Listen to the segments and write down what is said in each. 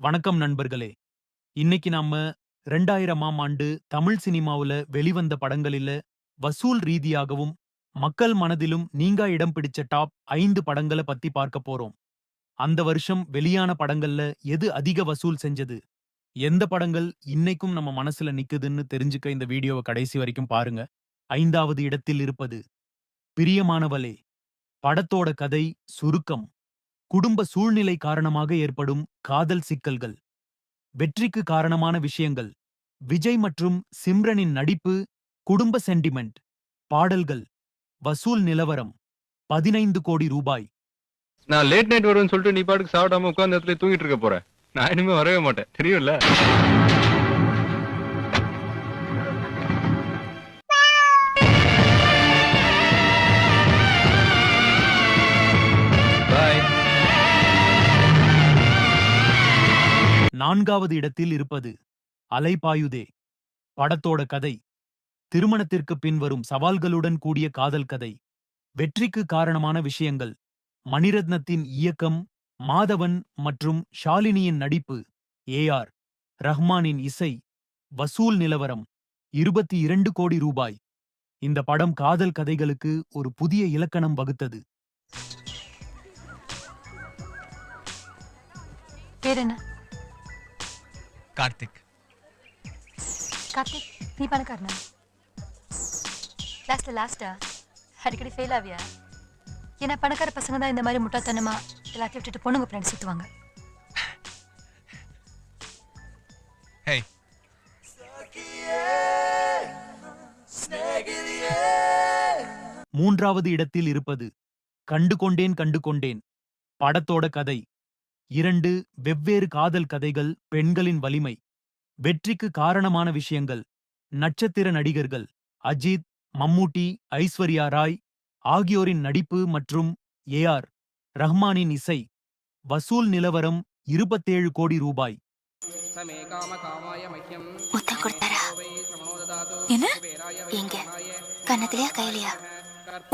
வணக்கம் நண்பர்களே. இன்னைக்கு நாம ரெண்டாயிரமாம் ஆண்டு தமிழ் சினிமாவுல வெளிவந்த படங்களில வசூல் ரீதியாகவும் மக்கள் மனதிலும் நீங்கா இடம் பிடிச்ச டாப் ஐந்து படங்களை பத்தி பார்க்க போறோம். அந்த வருஷம் வெளியான படங்கள்ல எது அதிக வசூல் செஞ்சது? எந்த படங்கள் இன்னைக்கும் நம்ம மனசுல நிக்குதுன்னு தெரிஞ்சுக்க இந்த வீடியோவை கடைசி வரைக்கும் பாருங்க. ஐந்தாவது இடத்தில் இருப்பது பிரியமானவளே படத்தோட கதை சுருக்கம். குடும்ப சூழ்நிலை காரணமாக ஏற்படும் காதல் சிக்கல்கள் வெற்றிக்கு காரணமான விஷயங்கள் விஜய் மற்றும் சிம்ரனின் நடிப்பு குடும்ப சென்டிமெண்ட் பாடல்கள் வசூல் நிலவரம் பதினைந்து கோடி ரூபாய். நான் லேட் நைட் வருவேன்னு சொல்லிட்டு நீ பாட்டுக்கு சாப்பிடாம உட்காந்து இடத்துல தூங்கிட்டு இருக்க போறேன். நான் இனிமே வரவே மாட்டேன். தெரியும்ல? நான்காவது இடத்தில் இருப்பது அலைபாயுதே. படத்தோட கதை. திருமணத்திற்கு பின் வரும் சவால்களுடன் கூடிய காதல் கதை. வெற்றிக்கு காரணமான விஷயங்கள். மணிரத்னத்தின் இயக்கம் மாதவன் மற்றும் ஷாலினியின் நடிப்பு ஏஆர் ரஹ்மானின் இசை வசூல் நிலவரம் இருபத்தி இரண்டு கோடி ரூபாய். இந்த படம் காதல் கதைகளுக்கு ஒரு புதிய இலக்கணம் வகுத்தது. பேர் என்ன? கார்த்திக். கார்த்திக் நீ பணக்காரனா லாஸ்ட்ல லாஸ்டா அடிக்கடி ஃபெயில் ஆவியா? ஏன்னா பணக்கார பசங்க தான் இந்த மாதிரி முட்டாத்தனமா எல்லாத்தையும் விட்டுட்டு பொண்ணுங்க ஃப்ரெண்ட்ஸ் சுற்றுவாங்க ஹே மூன்றாவது இடத்தில் இருப்பது கண்டு கொண்டேன் கண்டு கொண்டேன் படத்தோட கதை. இரண்டு வெவ்வேறு காதல் கதைகள் பெண்களின் வலிமை வெற்றிக்கு காரணமான விஷயங்கள் நட்சத்திர நடிகர்கள் அஜித் மம்மூட்டி ஐஸ்வர்யா ராய் ஆகியோரின் நடிப்பு மற்றும் ஏஆர் ரஹ்மானின் இசை வசூல் நிலவரம் இருபத்தேழு கோடி ரூபாய். முத்தம் கொடுத்தாரா? என்ன? எங்க? கன்னத்திலயா கையிலயா?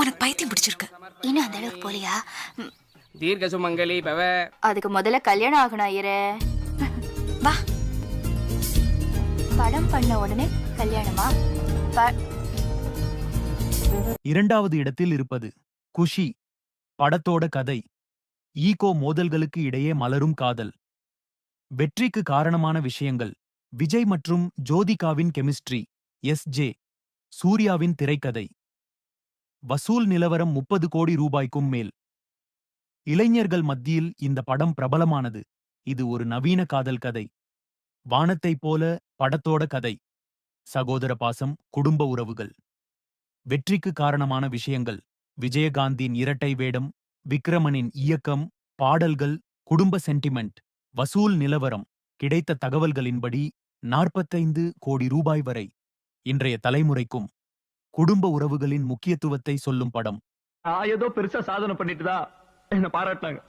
உனக்கு பைத்தியம் பிடிச்சிருக்கு. இன்னும் அந்த அளவுக்கு போலியா? தீர்க்க சுமங்கலி பவ. அதுக்கு முதல்ல கல்யாணம் ஆகணும் ஐயரே. வா. படம் பண்ண உடனே கல்யாணமா? இரண்டாவது இடத்தில் இருப்பது குஷி படத்தோட கதை. ஈகோ மோதல்களுக்கு இடையே மலரும் காதல். வெற்றிக்கு காரணமான விஷயங்கள். விஜய் மற்றும் ஜோதிகாவின் கெமிஸ்ட்ரி எஸ் ஜே சூர்யாவின் திரைக்கதை. வசூல் நிலவரம் முப்பது கோடி ரூபாய்க்கும் மேல். இளைஞர்கள் மத்தியில் இந்த படம் பிரபலமானது. இது ஒரு நவீன காதல் கதை. வானத்தைப் போல படத்தோட கதை. சகோதர பாசம் குடும்ப உறவுகள். வெற்றிக்கு காரணமான விஷயங்கள். விஜயகாந்தின் இரட்டை வேடம் விக்ரமனின் இயக்கம் பாடல்கள் குடும்ப சென்டிமெண்ட் வசூல் நிலவரம் கிடைத்த தகவல்களின்படி நாற்பத்தைந்து கோடி ரூபாய் வரை. இன்றைய தலைமுறைக்கும் குடும்ப உறவுகளின் முக்கியத்துவத்தை சொல்லும் படம். ஏதோ பெருசா சாதனை பண்ணிட்டுதா? என்ன பாராட்டினாங்க.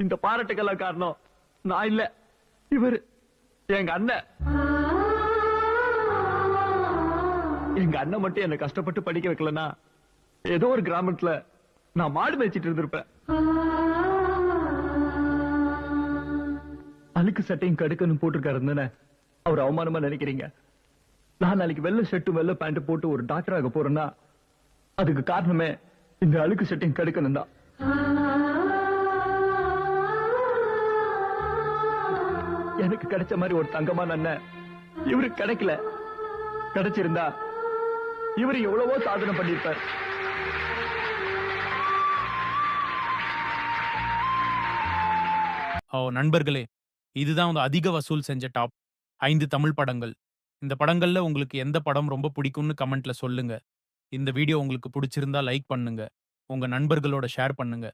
இந்த பாராட்டுக்கெல்லாம் காரணம் நான் இல்ல. இவரு எங்க அண்ணன். எங்க அண்ணன் மட்டும் என்ன கஷ்டப்பட்டு படிக்க வைக்கலன்னா ஏதோ ஒரு கிராமத்துல நான் மாடு மேய்ச்சிட்டு இருந்திருப்பேன். அழுக்கு சட்டையும் கடுக்கன்னு போட்டிருக்காருன்னு அவர் அவமானமா நினைக்கிறீங்க? நான் நாளைக்கு வெள்ள ஷர்ட்டும் வெள்ள பேண்ட் போட்டு ஒரு டாக்டர் ஆக போறேன்னா அதுக்கு காரணமே இந்த அழுக்கு சட்டையும் கடுக்கணும் தான். எனக்கு கிடைச்ச மாதிரி ஒரு தங்கமான அண்ணன் இவருக்கு கிடைக்கல. கிடைச்சிருந்தா இவர் எவ்வளவோ சாதனை பண்ணிருப்பார் ஓ நண்பர்களே இதுதான் வந்து அதிக வசூல் செஞ்ச டாப் ஐந்து தமிழ் படங்கள். இந்த படங்கள்ல உங்களுக்கு எந்த படம் ரொம்ப பிடிக்கும்னு கமெண்ட்ல சொல்லுங்க. இந்த வீடியோ உங்களுக்கு பிடிச்சிருந்தா லைக் பண்ணுங்க. உங்க நண்பர்களோட ஷேர் பண்ணுங்க.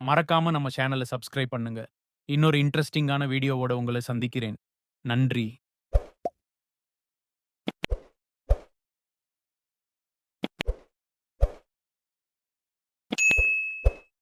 மறக்காம நம்ம சேனலை சப்ஸ்கிரைப் பண்ணுங்க. இன்னொரு இன்ட்ரெஸ்டிங்கான வீடியோவோட உங்களை சந்திக்கிறேன். நன்றி.